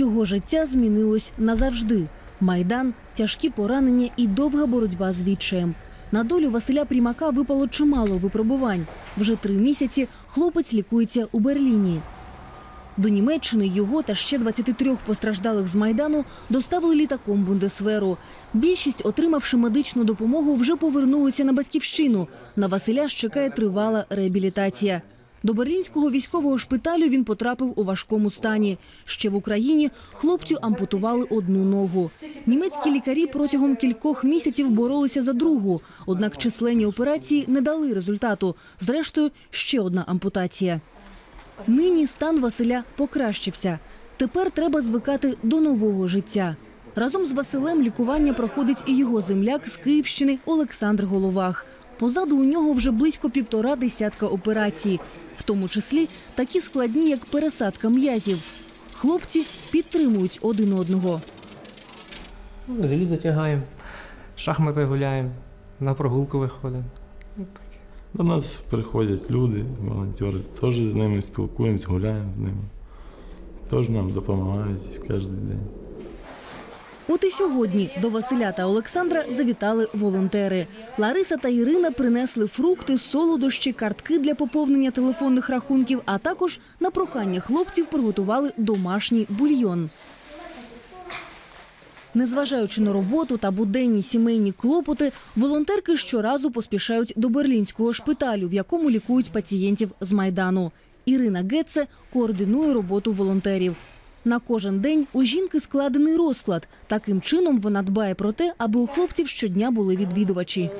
Його життя змінилось назавжди. Майдан, тяжкі поранення і довга боротьба з відчаєм. На долю Василя Прімака випало чимало випробувань. Вже три місяці хлопець лікується у Берліні. До Німеччини його та ще 23 постраждалих з Майдану доставили літаком Бундесверу. Більшість, отримавши медичну допомогу, вже повернулися на батьківщину. На Василя ж чекає тривала реабілітація. До берлінського військового шпиталю він потрапив у важкому стані. Ще в Україні хлопцю ампутували одну ногу. Німецькі лікарі протягом кількох місяців боролися за другу, однак численні операції не дали результату. Зрештою, ще одна ампутація. Нині стан Василя покращився. Тепер треба звикати до нового життя. Разом з Василем лікування проходить і його земляк з Київщини Олександр Головах. Позаду у нього вже близько півтора десятка операцій, в тому числі такі складні, як пересадка м'язів. Хлопці підтримують один одного. Ну, Желізо тягаємо, шахмати гуляємо, на прогулку виходимо. До нас приходять люди, волонтери, теж з ними спілкуємось, гуляємо з ними. Теж нам допомагають кожен день. От і сьогодні до Василя та Олександра завітали волонтери. Лариса та Ірина принесли фрукти, солодощі, картки для поповнення телефонних рахунків, а також на прохання хлопців приготували домашній бульйон. Незважаючи на роботу та буденні сімейні клопоти, волонтерки щоразу поспішають до берлінського шпиталю, в якому лікують пацієнтів з майдану. Ірина Гетце координує роботу волонтерів. На кожен день у жінки складений розклад. Таким чином вона дбає про те, аби у хлопців щодня були відвідувачі.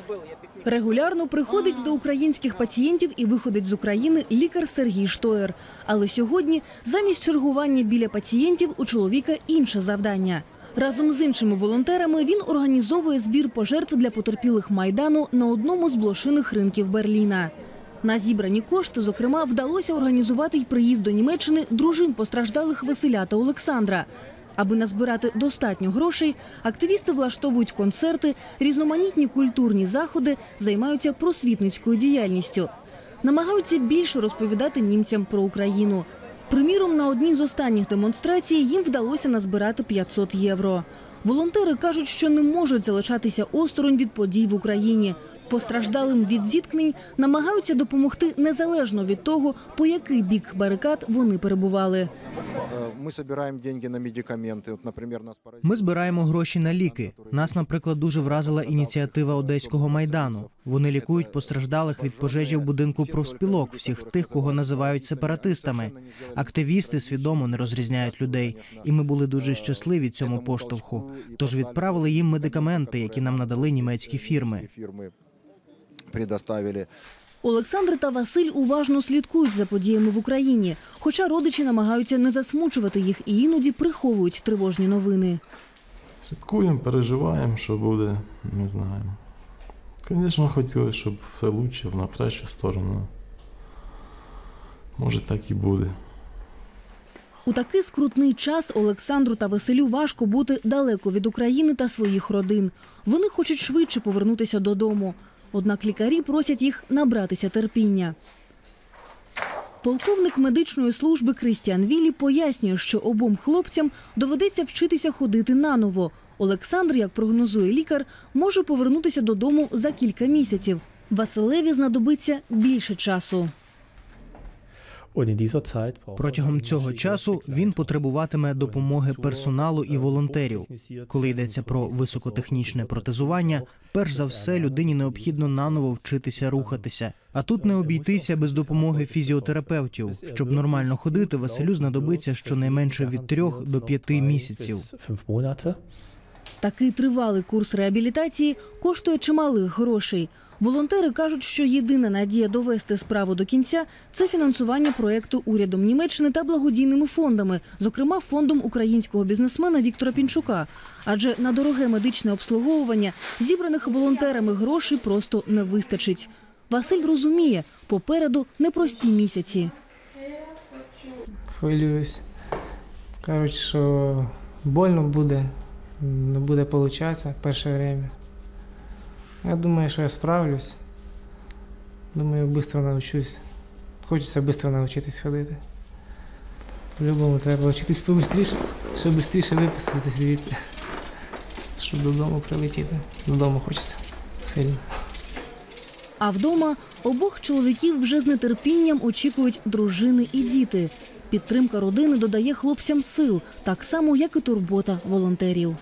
Регулярно приходить до українських пацієнтів і виходить з України лікар Сергій Штоєр. Але сьогодні замість чергування біля пацієнтів у чоловіка інше завдання. Разом з іншими волонтерами він організовує збір пожертв для потерпілих майдану на одному з блошиних ринків Берліна. На зібрані кошти, зокрема, вдалося організувати й приїзд до Німеччини дружин постраждалих Василя та Олександра. Аби назбирати достатньо грошей, активісти влаштовують концерти, різноманітні культурні заходи, займаються просвітницькою діяльністю. Намагаються більше розповідати німцям про Україну. Приміром, на одній з останніх демонстрацій їм вдалося назбирати 500 євро. Волонтери кажуть, що не можуть залишатися осторонь від подій в Україні. Постраждалим від зіткнень намагаються допомогти незалежно від того, по який бік барикад вони перебували. Э, Мы собираем деньги на медикаменты. Вот, например, нас поразило- Ми збираємо гроші на ліки. Нас, наприклад, дуже вразила ініціатива Одеського майдану. Вони лікують постраждалих від пожежі в будинку профспілок, всіх тих, кого називають сепаратистами. Активісти свідомо не розрізняють людей, і ми були дуже щасливі цьому поштовху. Тож відправили їм медикаменти, які нам надали німецькі фірми. Олександр та Василь уважно слідкують за подіями в Україні, хоча родичі намагаються не засмучувати їх і іноді приховують тривожні новини. Слідкуємо, переживаємо, що буде, не знаємо. Звісно, хотіли, щоб все краще, на кращу сторону. Може, так і буде. У такий скрутний час Олександру та Василю важко бути далеко від України та своїх родин. Вони хочуть швидше повернутися додому. Однак лікарі просять їх набратися терпіння. Полковник медичної служби Крістіан Вілі пояснює, що обом хлопцям доведеться вчитися ходити наново. Олександр, як прогнозує лікар, може повернутися додому за кілька місяців. Василеві знадобиться більше часу. Протягом цього часу він потребуватиме допомоги персоналу і волонтерів. Коли йдеться про високотехнічне протезування, перш за все людині необхідно наново вчитися рухатися. А тут не обійтися без допомоги фізіотерапевтів. Щоб нормально ходити, Василю знадобиться щонайменше від трьох до п'яти місяців. Такий тривалий курс реабілітації коштує чималих грошей. Волонтери кажуть, що єдина надія довести справу до кінця це фінансування проєкту урядом Німеччини та благодійними фондами, зокрема фондом українського бізнесмена Віктора Пінчука. Адже на дороге медичне обслуговування зібраних волонтерами грошей просто не вистачить. Василь розуміє, попереду непрості місяці. Хвилююсь. Кажуть, що больно буде, не буде получатися перше время. Я думаю, що я справлюсь. Думаю, швидко навчусь. Хочеться швидко навчитись ходити. По-любому треба вчитись побистріше, щоб швидше виписатися звідси. Щоб додому прилетіти. Додому хочеться сильно. А вдома обох чоловіків вже з нетерпінням очікують дружини і діти. Підтримка родини додає хлопцям сил, так само як і турбота волонтерів.